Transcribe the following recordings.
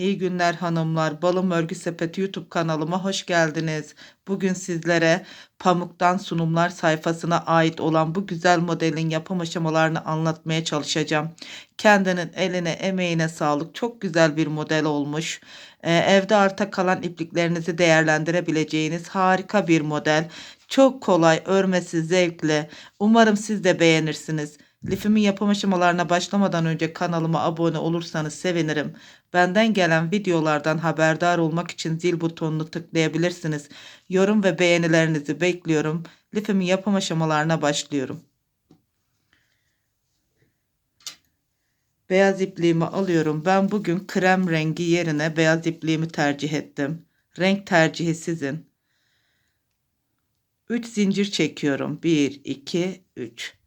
İyi günler hanımlar. Balım Örgü Sepeti YouTube kanalıma hoş geldiniz. Bugün sizlere pamuktan sunumlar sayfasına ait olan bu güzel modelin yapım aşamalarını anlatmaya çalışacağım. Kendinin eline emeğine sağlık. Çok güzel bir model olmuş. Ee, evde arta kalan ipliklerinizi değerlendirebileceğiniz harika bir model. Çok kolay, örmesi zevkli. Umarım siz de beğenirsiniz. Lifimin yapım aşamalarına başlamadan önce kanalıma abone olursanız sevinirim. Benden gelen videolardan haberdar olmak için zil butonunu tıklayabilirsiniz. Yorum ve beğenilerinizi bekliyorum. Lifimin yapım aşamalarına başlıyorum. Beyaz ipliğimi alıyorum. Ben bugün krem rengi yerine beyaz ipliğimi tercih ettim. Renk tercihi sizin. 3 zincir çekiyorum. 1, 2, 3.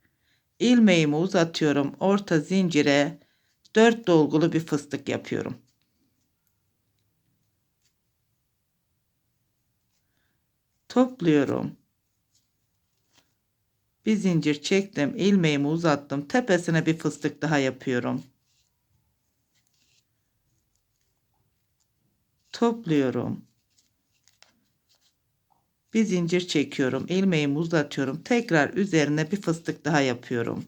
İlmeğimi uzatıyorum. Orta zincire 4 dolgulu bir fıstık yapıyorum. Topluyorum. Bir zincir çektim. ilmeğimi uzattım. Tepesine bir fıstık daha yapıyorum. Topluyorum. Bir zincir çekiyorum. ilmeğimi uzatıyorum. Tekrar üzerine bir fıstık daha yapıyorum.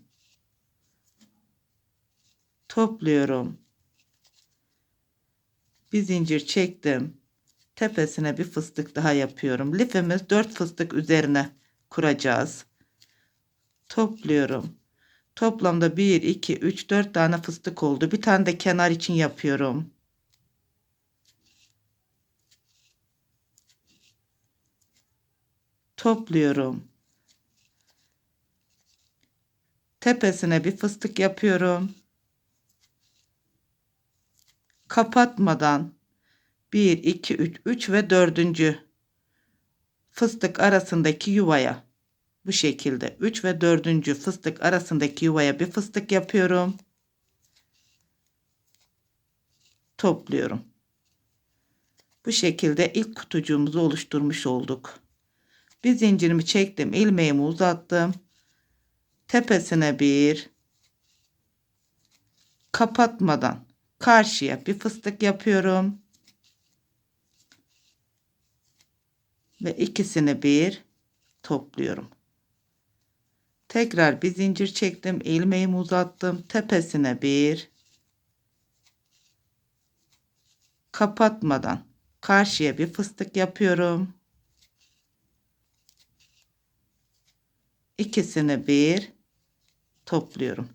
Topluyorum. Bir zincir çektim. Tepesine bir fıstık daha yapıyorum. Lifimiz 4 fıstık üzerine kuracağız. Topluyorum. Toplamda 1, 2, 3, 4 tane fıstık oldu. Bir tane de kenar için yapıyorum. Topluyorum. Tepesine bir fıstık yapıyorum. Kapatmadan 1 2 3 3 ve 4. fıstık arasındaki yuvaya bu şekilde 3 ve 4. fıstık arasındaki yuvaya bir fıstık yapıyorum. Topluyorum. Bu şekilde ilk kutucuğumuzu oluşturmuş olduk. Bir zincirimi çektim. ilmeğimi uzattım. Tepesine bir kapatmadan karşıya bir fıstık yapıyorum. Ve ikisini bir topluyorum. Tekrar bir zincir çektim. ilmeğimi uzattım. Tepesine bir kapatmadan karşıya bir fıstık yapıyorum. İkisini bir topluyorum.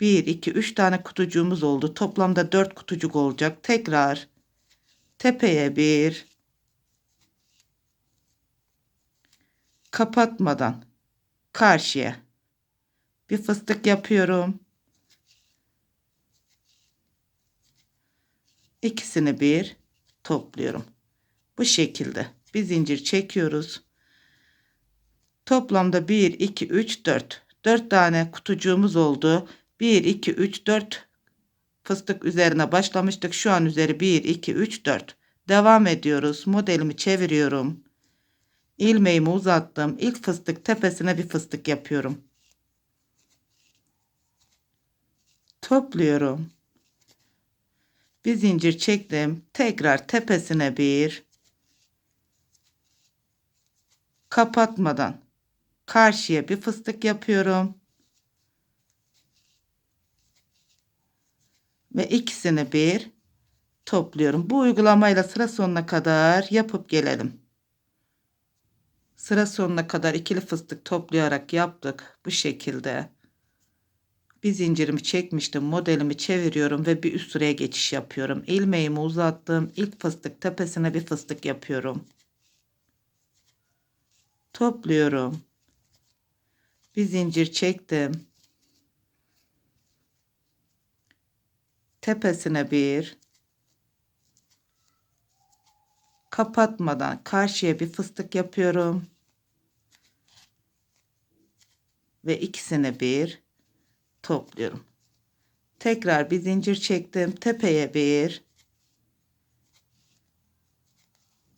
1 2 3 tane kutucuğumuz oldu. Toplamda 4 kutucuk olacak. Tekrar tepeye bir kapatmadan karşıya bir fıstık yapıyorum. İkisini bir topluyorum. Bu şekilde bir zincir çekiyoruz. Toplamda 1, 2, 3, 4. 4 tane kutucuğumuz oldu. 1, 2, 3, 4 fıstık üzerine başlamıştık. Şu an üzeri 1, 2, 3, 4. Devam ediyoruz. Modelimi çeviriyorum. İlmeğimi uzattım. İlk fıstık tepesine bir fıstık yapıyorum. Topluyorum. Bir zincir çektim. Tekrar tepesine bir kapatmadan karşıya bir fıstık yapıyorum. Ve ikisini bir topluyorum. Bu uygulamayla sıra sonuna kadar yapıp gelelim. Sıra sonuna kadar ikili fıstık toplayarak yaptık. Bu şekilde. Bir zincirimi çekmiştim. Modelimi çeviriyorum ve bir üst sıraya geçiş yapıyorum. İlmeğimi uzattım. İlk fıstık tepesine bir fıstık yapıyorum. Topluyorum bir zincir çektim. Tepesine bir kapatmadan karşıya bir fıstık yapıyorum. Ve ikisini bir topluyorum. Tekrar bir zincir çektim. Tepeye bir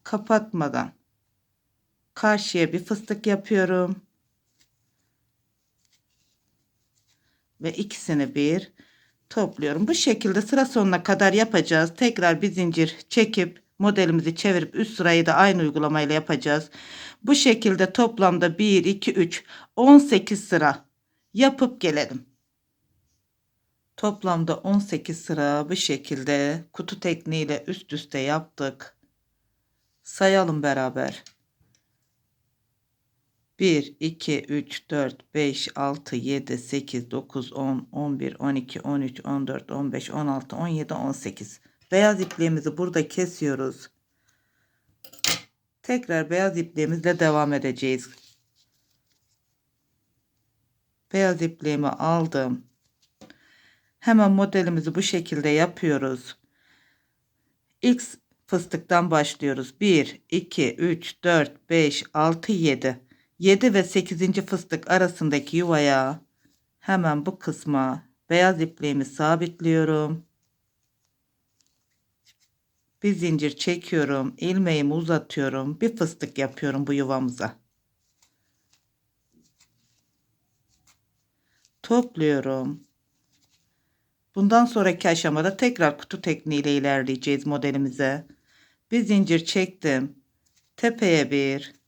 kapatmadan karşıya bir fıstık yapıyorum. Ve ikisini bir topluyorum. Bu şekilde sıra sonuna kadar yapacağız. Tekrar bir zincir çekip modelimizi çevirip üst sırayı da aynı uygulamayla yapacağız. Bu şekilde toplamda 1, 2, 3, 18 sıra yapıp gelelim. Toplamda 18 sıra bu şekilde kutu tekniğiyle üst üste yaptık. Sayalım beraber. 1, 2, 3, 4, 5, 6, 7, 8, 9, 10, 11, 12, 13, 14, 15, 16, 17, 18. Beyaz ipliğimizi burada kesiyoruz. Tekrar beyaz ipliğimizle devam edeceğiz. Beyaz ipliğimi aldım. Hemen modelimizi bu şekilde yapıyoruz. İlk fıstıktan başlıyoruz. 1, 2, 3, 4, 5, 6, 7. 7 ve 8. fıstık arasındaki yuvaya hemen bu kısma beyaz ipliğimi sabitliyorum. Bir zincir çekiyorum. ilmeğimi uzatıyorum. Bir fıstık yapıyorum bu yuvamıza. Topluyorum. Bundan sonraki aşamada tekrar kutu tekniğiyle ilerleyeceğiz modelimize. Bir zincir çektim. Tepeye bir.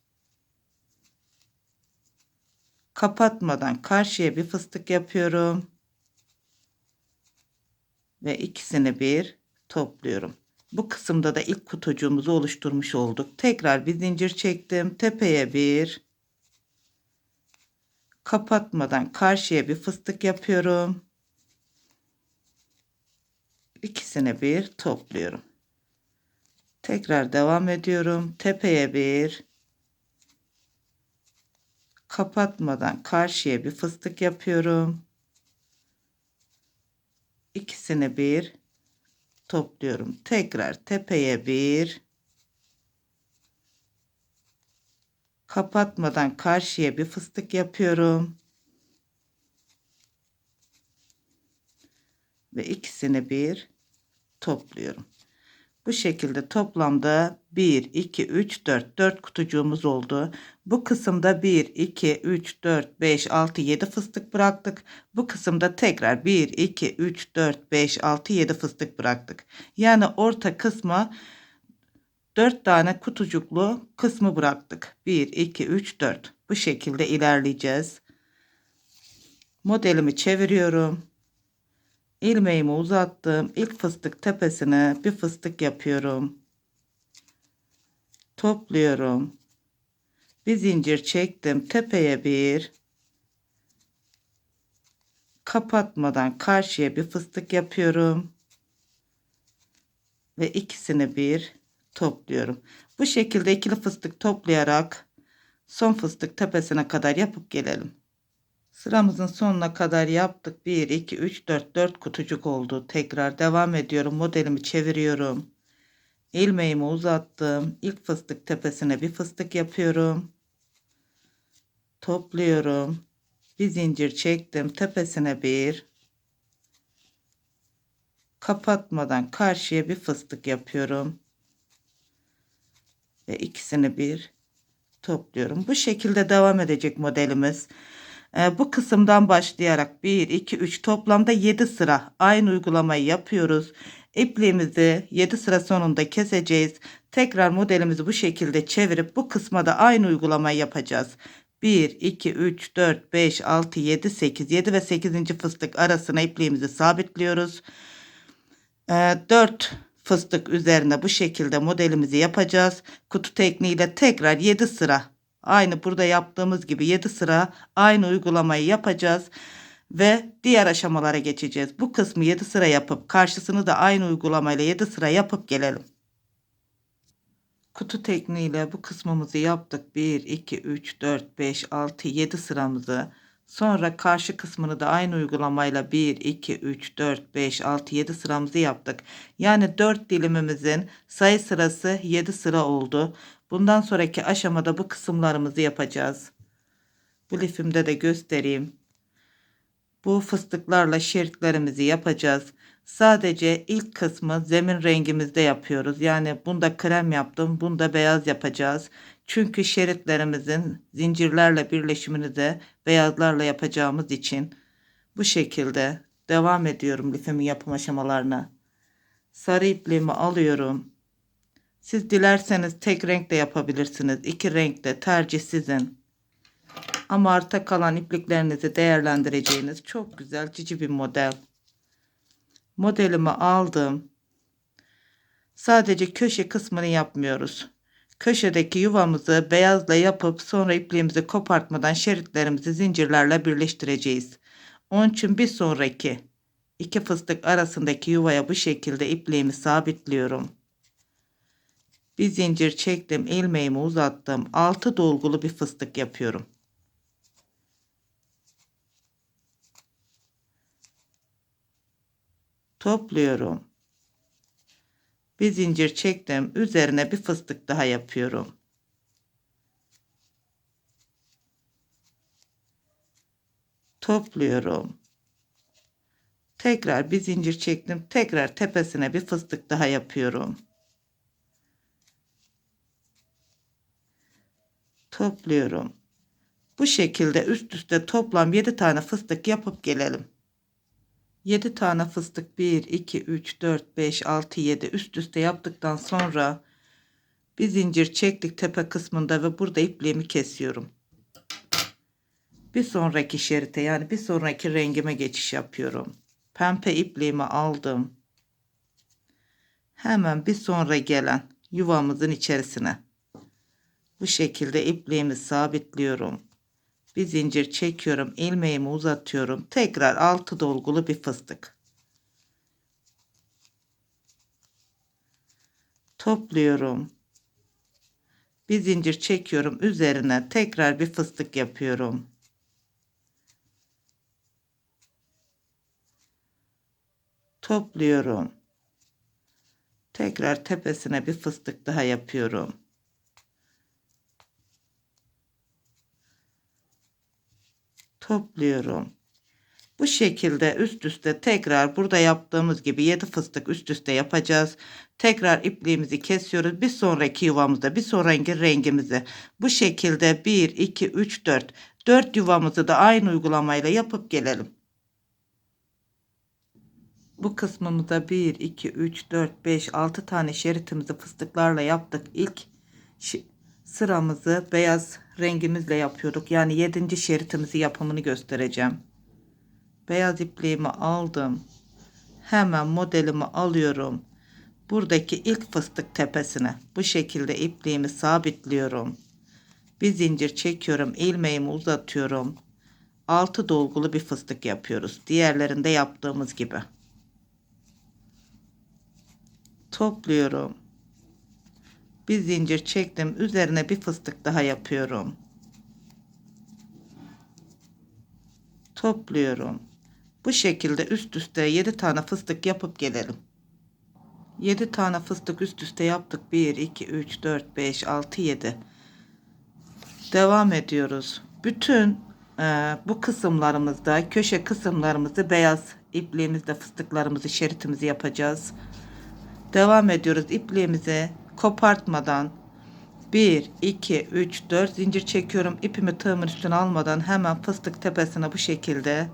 Kapatmadan karşıya bir fıstık yapıyorum. Ve ikisini bir topluyorum. Bu kısımda da ilk kutucuğumuzu oluşturmuş olduk. Tekrar bir zincir çektim. Tepeye bir. Kapatmadan karşıya bir fıstık yapıyorum. İkisini bir topluyorum. Tekrar devam ediyorum. Tepeye bir. Kapatmadan karşıya bir fıstık yapıyorum. İkisini bir topluyorum. Tekrar tepeye bir. Kapatmadan karşıya bir fıstık yapıyorum. Ve ikisini bir topluyorum. Bu şekilde toplamda 1, 2, 3, 4, 4 kutucuğumuz oldu. Bu kısımda 1, 2, 3, 4, 5, 6, 7 fıstık bıraktık. Bu kısımda tekrar 1, 2, 3, 4, 5, 6, 7 fıstık bıraktık. Yani orta kısma 4 tane kutucuklu kısmı bıraktık. 1, 2, 3, 4. Bu şekilde ilerleyeceğiz. Modelimi çeviriyorum ilmeğimi uzattım. İlk fıstık tepesine bir fıstık yapıyorum. Topluyorum. Bir zincir çektim. Tepeye bir. Kapatmadan karşıya bir fıstık yapıyorum. Ve ikisini bir topluyorum. Bu şekilde ikili fıstık toplayarak son fıstık tepesine kadar yapıp gelelim. Sıramızın sonuna kadar yaptık. 1, 2, 3, 4, 4 kutucuk oldu. Tekrar devam ediyorum. Modelimi çeviriyorum. İlmeğimi uzattım. İlk fıstık tepesine bir fıstık yapıyorum. Topluyorum. Bir zincir çektim. Tepesine bir. Kapatmadan karşıya bir fıstık yapıyorum. Ve ikisini bir topluyorum. Bu şekilde devam edecek modelimiz. Ee, bu kısımdan başlayarak 1, 2, 3 toplamda 7 sıra aynı uygulamayı yapıyoruz. İpliğimizi 7 sıra sonunda keseceğiz. Tekrar modelimizi bu şekilde çevirip bu kısma da aynı uygulamayı yapacağız. 1, 2, 3, 4, 5, 6, 7, 8. 7 ve 8. fıstık arasına ipliğimizi sabitliyoruz. 4 ee, fıstık üzerine bu şekilde modelimizi yapacağız. Kutu tekniğiyle tekrar 7 sıra Aynı burada yaptığımız gibi 7 sıra aynı uygulamayı yapacağız ve diğer aşamalara geçeceğiz. Bu kısmı 7 sıra yapıp karşısını da aynı uygulamayla 7 sıra yapıp gelelim. Kutu tekniğiyle bu kısmımızı yaptık. 1, 2, 3, 4, 5, 6, 7 sıramızı. Sonra karşı kısmını da aynı uygulamayla 1, 2, 3, 4, 5, 6, 7 sıramızı yaptık. Yani 4 dilimimizin sayı sırası 7 sıra oldu. Bundan sonraki aşamada bu kısımlarımızı yapacağız. Bu lifimde de göstereyim. Bu fıstıklarla şeritlerimizi yapacağız. Sadece ilk kısmı zemin rengimizde yapıyoruz. Yani bunda krem yaptım. Bunda beyaz yapacağız. Çünkü şeritlerimizin zincirlerle birleşimini de beyazlarla yapacağımız için bu şekilde Devam ediyorum lifimin yapım aşamalarına. Sarı ipliğimi alıyorum. Siz dilerseniz tek renk de yapabilirsiniz. İki renk de tercih sizin. Ama arta kalan ipliklerinizi değerlendireceğiniz çok güzel cici bir model. Modelimi aldım. Sadece köşe kısmını yapmıyoruz. Köşedeki yuvamızı beyazla yapıp sonra ipliğimizi kopartmadan şeritlerimizi zincirlerle birleştireceğiz. Onun için bir sonraki iki fıstık arasındaki yuvaya bu şekilde ipliğimi sabitliyorum. Bir zincir çektim, ilmeğimi uzattım. Altı dolgulu bir fıstık yapıyorum. Topluyorum. Bir zincir çektim. Üzerine bir fıstık daha yapıyorum. Topluyorum. Tekrar bir zincir çektim. Tekrar tepesine bir fıstık daha yapıyorum. Topluyorum. Bu şekilde üst üste toplam 7 tane fıstık yapıp gelelim. 7 tane fıstık 1, 2, 3, 4, 5, 6, 7 üst üste yaptıktan sonra bir zincir çektik tepe kısmında ve burada ipliğimi kesiyorum. Bir sonraki şerite yani bir sonraki rengime geçiş yapıyorum. Pembe ipliğimi aldım. Hemen bir sonra gelen yuvamızın içerisine bu şekilde ipliğimi sabitliyorum. Bir zincir çekiyorum. ilmeğimi uzatıyorum. Tekrar altı dolgulu bir fıstık. Topluyorum. Bir zincir çekiyorum. Üzerine tekrar bir fıstık yapıyorum. Topluyorum. Tekrar tepesine bir fıstık daha yapıyorum. Topluyorum. Bu şekilde üst üste tekrar burada yaptığımız gibi 7 fıstık üst üste yapacağız. Tekrar ipliğimizi kesiyoruz. Bir sonraki yuvamızda bir sonraki rengimizi bu şekilde 1 2 3 4 4 yuvamızı da aynı uygulamayla yapıp gelelim. Bu kısmımızda 1 2 3 4 5 6 tane şeritimizi fıstıklarla yaptık. İlk sıramızı beyaz rengimizle yapıyorduk. Yani 7. şeritimizi yapımını göstereceğim. Beyaz ipliğimi aldım. Hemen modelimi alıyorum. Buradaki ilk fıstık tepesine bu şekilde ipliğimi sabitliyorum. Bir zincir çekiyorum. ilmeğimi uzatıyorum. 6 dolgulu bir fıstık yapıyoruz. Diğerlerinde yaptığımız gibi. Topluyorum bir zincir çektim üzerine bir fıstık daha yapıyorum. Topluyorum. Bu şekilde üst üste 7 tane fıstık yapıp gelelim. 7 tane fıstık üst üste yaptık. 1 2 3 4 5 6 7 devam ediyoruz. Bütün e, bu kısımlarımızda köşe kısımlarımızı beyaz ipliğimizle fıstıklarımızı şeritimizi yapacağız. Devam ediyoruz ipliğimizi kopartmadan 1 2 3 4 zincir çekiyorum. İpimi tığımın üstüne almadan hemen fıstık tepesine bu şekilde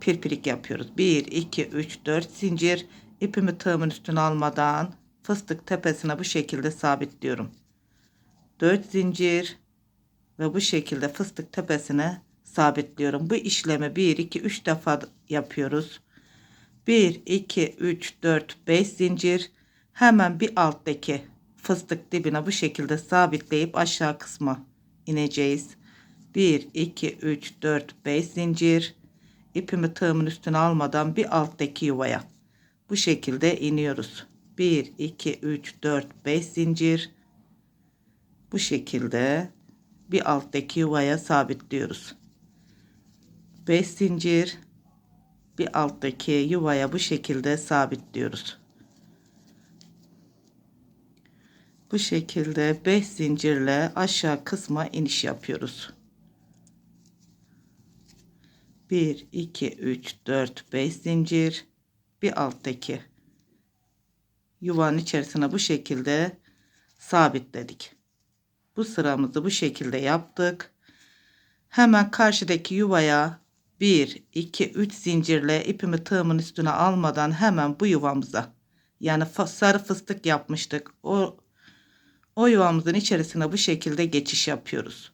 pirpirik yapıyoruz. 1 2 3 4 zincir ipimi tığımın üstüne almadan fıstık tepesine bu şekilde sabitliyorum. 4 zincir ve bu şekilde fıstık tepesine sabitliyorum. Bu işlemi 1 2 3 defa yapıyoruz. 1 2 3 4 5 zincir. Hemen bir alttaki fıstık dibine bu şekilde sabitleyip aşağı kısma ineceğiz. 1 2 3 4 5 zincir ipimi tığımın üstüne almadan bir alttaki yuvaya bu şekilde iniyoruz. 1 2 3 4 5 zincir bu şekilde bir alttaki yuvaya sabitliyoruz. 5 zincir bir alttaki yuvaya bu şekilde sabitliyoruz. Bu şekilde 5 zincirle aşağı kısma iniş yapıyoruz. 1 2 3 4 5 zincir bir alttaki yuvanın içerisine bu şekilde sabitledik. Bu sıramızı bu şekilde yaptık. Hemen karşıdaki yuvaya 1, 2, 3 zincirle ipimi tığımın üstüne almadan hemen bu yuvamıza yani sarı fıstık yapmıştık. O o yuvamızın içerisine bu şekilde geçiş yapıyoruz.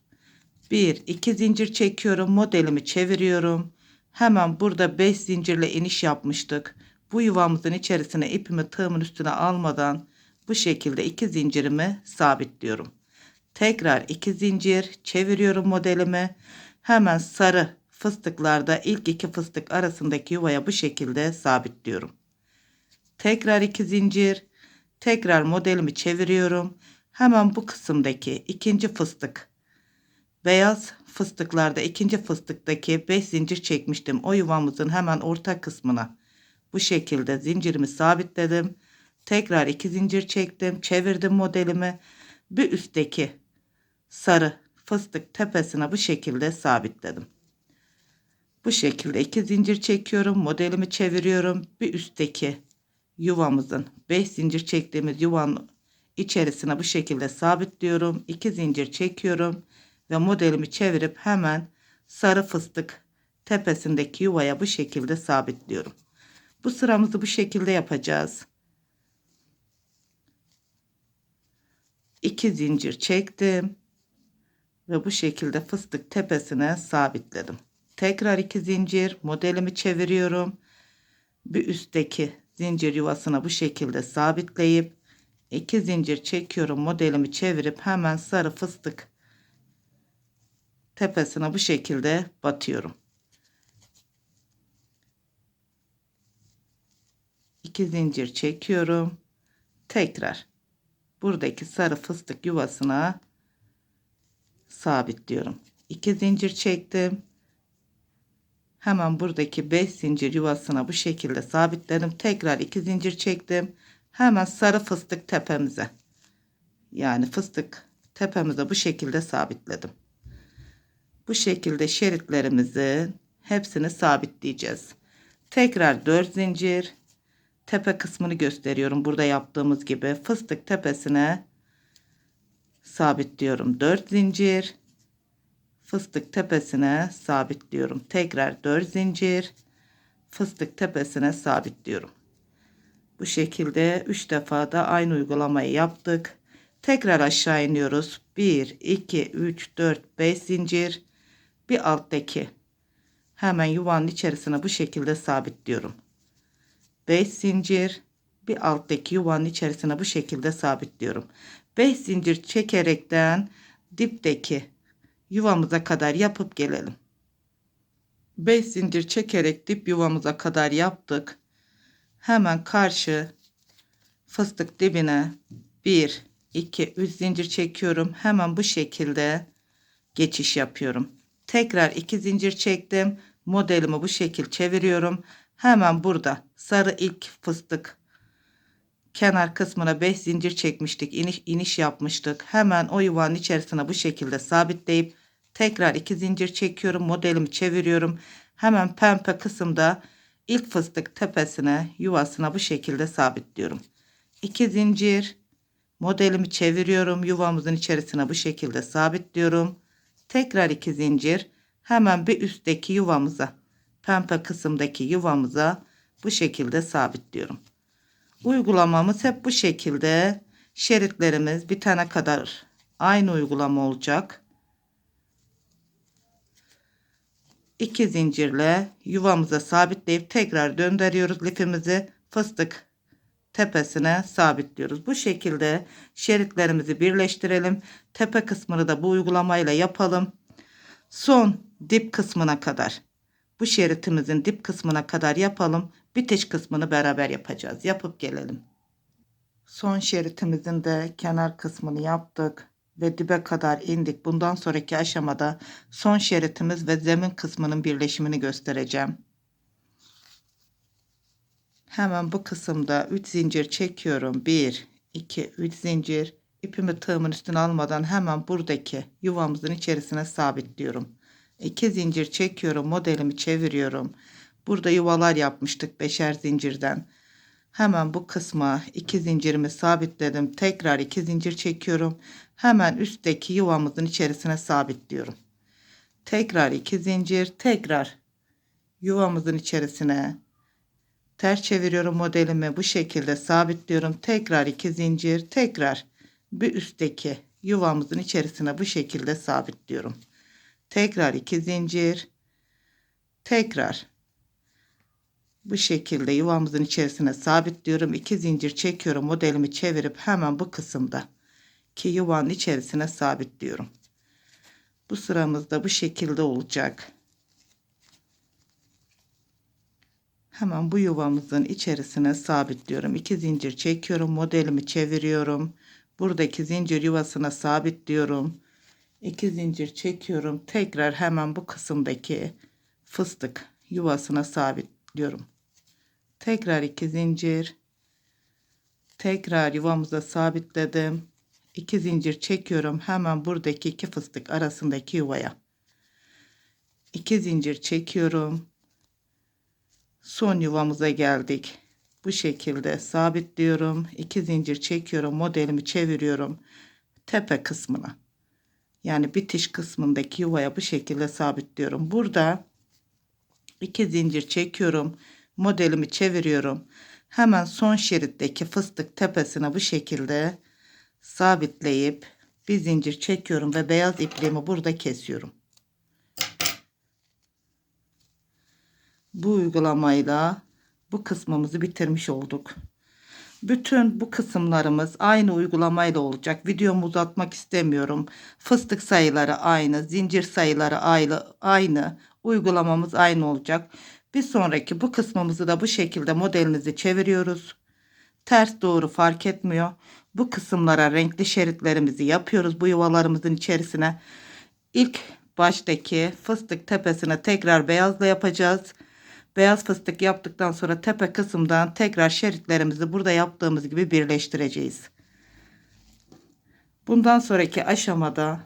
1, 2 zincir çekiyorum. Modelimi çeviriyorum. Hemen burada 5 zincirle iniş yapmıştık. Bu yuvamızın içerisine ipimi tığımın üstüne almadan bu şekilde 2 zincirimi sabitliyorum. Tekrar 2 zincir çeviriyorum modelimi. Hemen sarı fıstıklarda ilk iki fıstık arasındaki yuvaya bu şekilde sabitliyorum. Tekrar 2 zincir. Tekrar modelimi çeviriyorum. Hemen bu kısımdaki ikinci fıstık beyaz fıstıklarda ikinci fıstıktaki 5 zincir çekmiştim. O yuvamızın hemen orta kısmına bu şekilde zincirimi sabitledim. Tekrar 2 zincir çektim. Çevirdim modelimi. Bir üstteki sarı fıstık tepesine bu şekilde sabitledim. Bu şekilde 2 zincir çekiyorum. Modelimi çeviriyorum. Bir üstteki yuvamızın 5 zincir çektiğimiz yuvanın içerisine bu şekilde sabitliyorum. 2 zincir çekiyorum ve modelimi çevirip hemen sarı fıstık tepesindeki yuvaya bu şekilde sabitliyorum. Bu sıramızı bu şekilde yapacağız. 2 zincir çektim ve bu şekilde fıstık tepesine sabitledim. Tekrar 2 zincir modelimi çeviriyorum. Bir üstteki zincir yuvasına bu şekilde sabitleyip 2 zincir çekiyorum modelimi çevirip hemen sarı fıstık tepesine bu şekilde batıyorum. 2 zincir çekiyorum. Tekrar buradaki sarı fıstık yuvasına sabitliyorum. 2 zincir çektim. Hemen buradaki 5 zincir yuvasına bu şekilde sabitledim. Tekrar 2 zincir çektim. Hemen sarı fıstık tepemize yani fıstık tepemize bu şekilde sabitledim. Bu şekilde şeritlerimizin hepsini sabitleyeceğiz. Tekrar 4 zincir tepe kısmını gösteriyorum. Burada yaptığımız gibi fıstık tepesine sabitliyorum. 4 zincir fıstık tepesine sabitliyorum. Tekrar 4 zincir fıstık tepesine sabitliyorum. Bu şekilde 3 defa da aynı uygulamayı yaptık. Tekrar aşağı iniyoruz. 1 2 3 4 5 zincir bir alttaki hemen yuvanın içerisine bu şekilde sabitliyorum. 5 zincir bir alttaki yuvanın içerisine bu şekilde sabitliyorum. 5 zincir çekerekten dipteki yuvamıza kadar yapıp gelelim. 5 zincir çekerek dip yuvamıza kadar yaptık. Hemen karşı fıstık dibine 1 2 3 zincir çekiyorum. Hemen bu şekilde geçiş yapıyorum. Tekrar 2 zincir çektim. Modelimi bu şekil çeviriyorum. Hemen burada sarı ilk fıstık kenar kısmına 5 zincir çekmiştik. iniş, iniş yapmıştık. Hemen o yuvanın içerisine bu şekilde sabitleyip tekrar 2 zincir çekiyorum. Modelimi çeviriyorum. Hemen pembe kısımda ilk fıstık tepesine yuvasına bu şekilde sabitliyorum. 2 zincir modelimi çeviriyorum. Yuvamızın içerisine bu şekilde sabitliyorum. Tekrar 2 zincir hemen bir üstteki yuvamıza pembe kısımdaki yuvamıza bu şekilde sabitliyorum. Uygulamamız hep bu şekilde şeritlerimiz bitene kadar aynı uygulama olacak. 2 zincirle yuvamıza sabitleyip tekrar döndürüyoruz lifimizi fıstık tepesine sabitliyoruz. Bu şekilde şeritlerimizi birleştirelim. Tepe kısmını da bu uygulamayla yapalım. Son dip kısmına kadar bu şeritimizin dip kısmına kadar yapalım. Bitiş kısmını beraber yapacağız. Yapıp gelelim. Son şeritimizin de kenar kısmını yaptık ve dibe kadar indik. Bundan sonraki aşamada son şeritimiz ve zemin kısmının birleşimini göstereceğim. Hemen bu kısımda 3 zincir çekiyorum. 1, 2, 3 zincir. İpimi tığımın üstüne almadan hemen buradaki yuvamızın içerisine sabitliyorum. 2 zincir çekiyorum. Modelimi çeviriyorum. Burada yuvalar yapmıştık beşer zincirden. Hemen bu kısma 2 zincirimi sabitledim. Tekrar 2 zincir çekiyorum. Hemen üstteki yuvamızın içerisine sabitliyorum. Tekrar 2 zincir, tekrar yuvamızın içerisine ters çeviriyorum modelimi bu şekilde sabitliyorum. Tekrar iki zincir, tekrar bir üstteki yuvamızın içerisine bu şekilde sabitliyorum. Tekrar iki zincir, tekrar bu şekilde yuvamızın içerisine sabitliyorum. iki zincir çekiyorum. Modelimi çevirip hemen bu kısımda ki yuvanın içerisine sabitliyorum. Bu sıramızda bu şekilde olacak. Hemen bu yuvamızın içerisine sabitliyorum. iki zincir çekiyorum. Modelimi çeviriyorum. Buradaki zincir yuvasına sabitliyorum. iki zincir çekiyorum. Tekrar hemen bu kısımdaki fıstık yuvasına sabitliyorum. Tekrar iki zincir. Tekrar yuvamıza sabitledim. İki zincir çekiyorum. Hemen buradaki iki fıstık arasındaki yuvaya. İki zincir çekiyorum. Son yuvamıza geldik. Bu şekilde sabitliyorum. İki zincir çekiyorum. Modelimi çeviriyorum. Tepe kısmına. Yani bitiş kısmındaki yuvaya bu şekilde sabitliyorum. Burada iki zincir çekiyorum. Modelimi çeviriyorum. Hemen son şeritteki fıstık tepesine bu şekilde sabitleyip bir zincir çekiyorum ve beyaz ipliğimi burada kesiyorum. Bu uygulamayla bu kısmımızı bitirmiş olduk. Bütün bu kısımlarımız aynı uygulamayla olacak. Videomu uzatmak istemiyorum. Fıstık sayıları aynı, zincir sayıları aynı, aynı. Uygulamamız aynı olacak. Bir sonraki bu kısmımızı da bu şekilde modelinizi çeviriyoruz. Ters doğru fark etmiyor. Bu kısımlara renkli şeritlerimizi yapıyoruz bu yuvalarımızın içerisine. İlk baştaki fıstık tepesine tekrar beyazla yapacağız. Beyaz fıstık yaptıktan sonra tepe kısımdan tekrar şeritlerimizi burada yaptığımız gibi birleştireceğiz. Bundan sonraki aşamada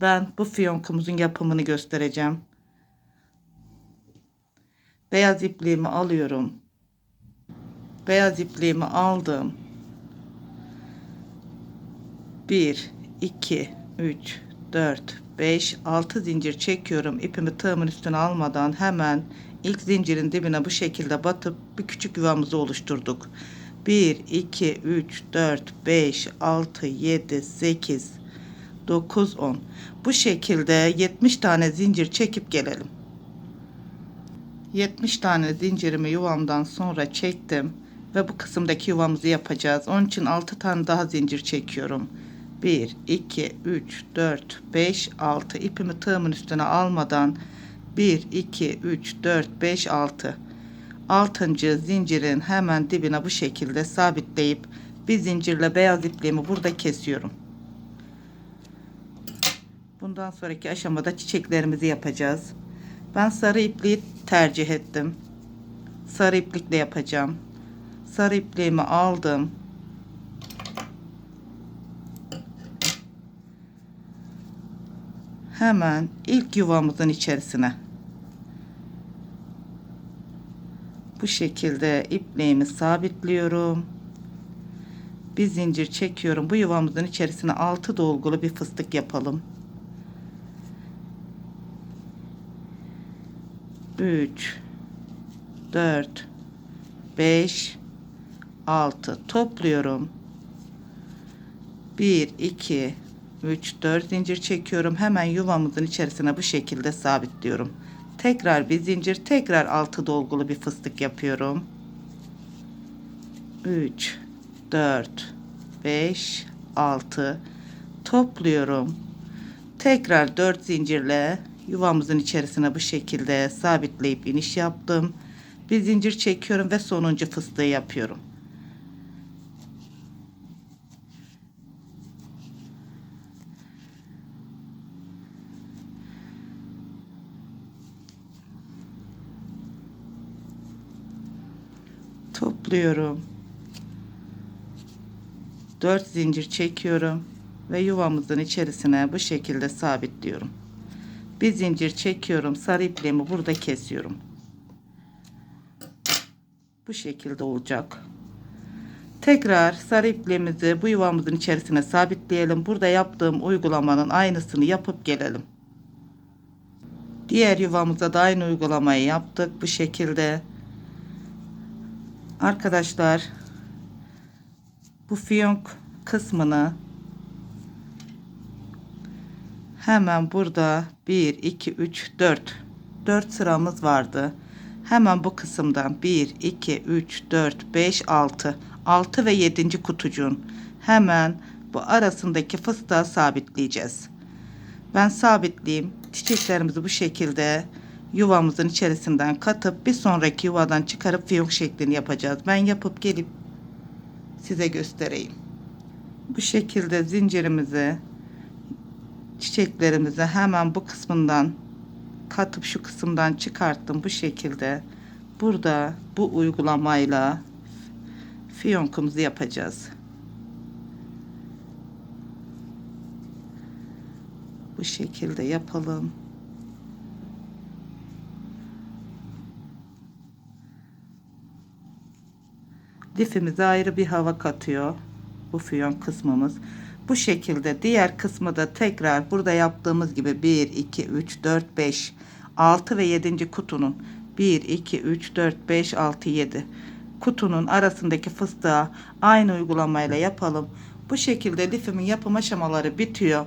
ben bu fiyonkumuzun yapımını göstereceğim. Beyaz ipliğimi alıyorum. Beyaz ipliğimi aldım. 1 2 3 4 5 6 zincir çekiyorum. İpimi tığımın üstüne almadan hemen ilk zincirin dibine bu şekilde batıp bir küçük yuvamızı oluşturduk. 1 2 3 4 5 6 7 8 9 10 bu şekilde 70 tane zincir çekip gelelim 70 tane zincirimi yuvamdan sonra çektim ve bu kısımdaki yuvamızı yapacağız onun için 6 tane daha zincir çekiyorum 1 2 3 4 5 6 ipimi tığımın üstüne almadan 1 2 3 4 5 6 altıncı zincirin hemen dibine bu şekilde sabitleyip bir zincirle beyaz ipliğimi burada kesiyorum. Bundan sonraki aşamada çiçeklerimizi yapacağız. Ben sarı ipliği tercih ettim. Sarı iplikle yapacağım. Sarı ipliğimi aldım. Hemen ilk yuvamızın içerisine bu şekilde ipliğimi sabitliyorum. Bir zincir çekiyorum. Bu yuvamızın içerisine altı dolgulu bir fıstık yapalım. 3 4 5 6 topluyorum. 1 2 3 4 zincir çekiyorum. Hemen yuvamızın içerisine bu şekilde sabitliyorum. Tekrar bir zincir, tekrar altı dolgulu bir fıstık yapıyorum. 3 4 5 6 topluyorum. Tekrar 4 zincirle yuvamızın içerisine bu şekilde sabitleyip iniş yaptım. Bir zincir çekiyorum ve sonuncu fıstığı yapıyorum. Topluyorum. 4 zincir çekiyorum ve yuvamızın içerisine bu şekilde sabitliyorum. Bir zincir çekiyorum. Sarı ipliğimi burada kesiyorum. Bu şekilde olacak. Tekrar sarı ipliğimizi bu yuvamızın içerisine sabitleyelim. Burada yaptığım uygulamanın aynısını yapıp gelelim. Diğer yuvamıza da aynı uygulamayı yaptık bu şekilde. Arkadaşlar bu fiyonk kısmını hemen burada 1 2 3 4 4 sıramız vardı. Hemen bu kısımdan 1 2 3 4 5 6 6 ve 7. kutucuğun hemen bu arasındaki fıstığa sabitleyeceğiz. Ben sabitleyeyim. Çiçeklerimizi bu şekilde yuvamızın içerisinden katıp bir sonraki yuvadan çıkarıp fiyonk şeklini yapacağız. Ben yapıp gelip size göstereyim. Bu şekilde zincirimizi çiçeklerimizi hemen bu kısmından katıp şu kısımdan çıkarttım bu şekilde. Burada bu uygulamayla fiyonkumuzu yapacağız. Bu şekilde yapalım. Lifimize ayrı bir hava katıyor. Bu fiyon kısmımız. Bu şekilde diğer kısmı da tekrar burada yaptığımız gibi 1, 2, 3, 4, 5, 6 ve 7. kutunun 1, 2, 3, 4, 5, 6, 7 kutunun arasındaki fıstığa aynı uygulamayla yapalım. Bu şekilde lifimin yapım aşamaları bitiyor.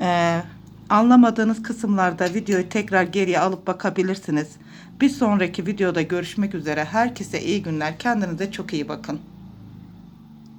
Ee, anlamadığınız kısımlarda videoyu tekrar geriye alıp bakabilirsiniz. Bir sonraki videoda görüşmek üzere. Herkese iyi günler. Kendinize çok iyi bakın.